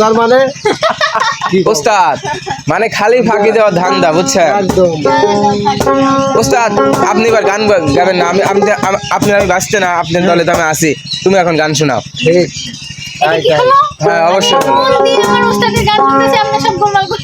তার মানে? ওস্তাদ মানে খালি ফাঁকি দেওয়া ধান্দা বুঝছেন? ওস্তাদ আপনি এবার গান গাবেন না আমি আপনি আমি বাঁচতে না আপনার দলে তো আমি আসি তুমি এখন গান শোনাও। ঠিক। হ্যাঁ অবশ্যই। আমি দিয়ে আমার উস্তাদের গান শুনতেছি আপনার সব গোলমাল করে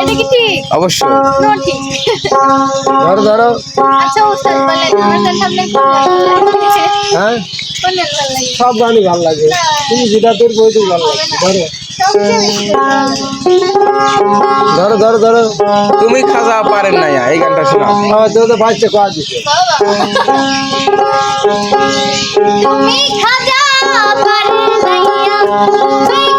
এটা কি ঠিক? অবশ্যই। ধরো ধরো। আচ্ছা? হ্যাঁ? সব গানই ভালো লাগে। তুমি যেটা তোর বইতে ভালো লাগে। ধরো? ধরো ধরো ধরো। তুমি খাজা পারেন না এই গানটা শোনাও। আমার তো তো বাচ্চা কোয়া দিছে। তুমি খাজা Thank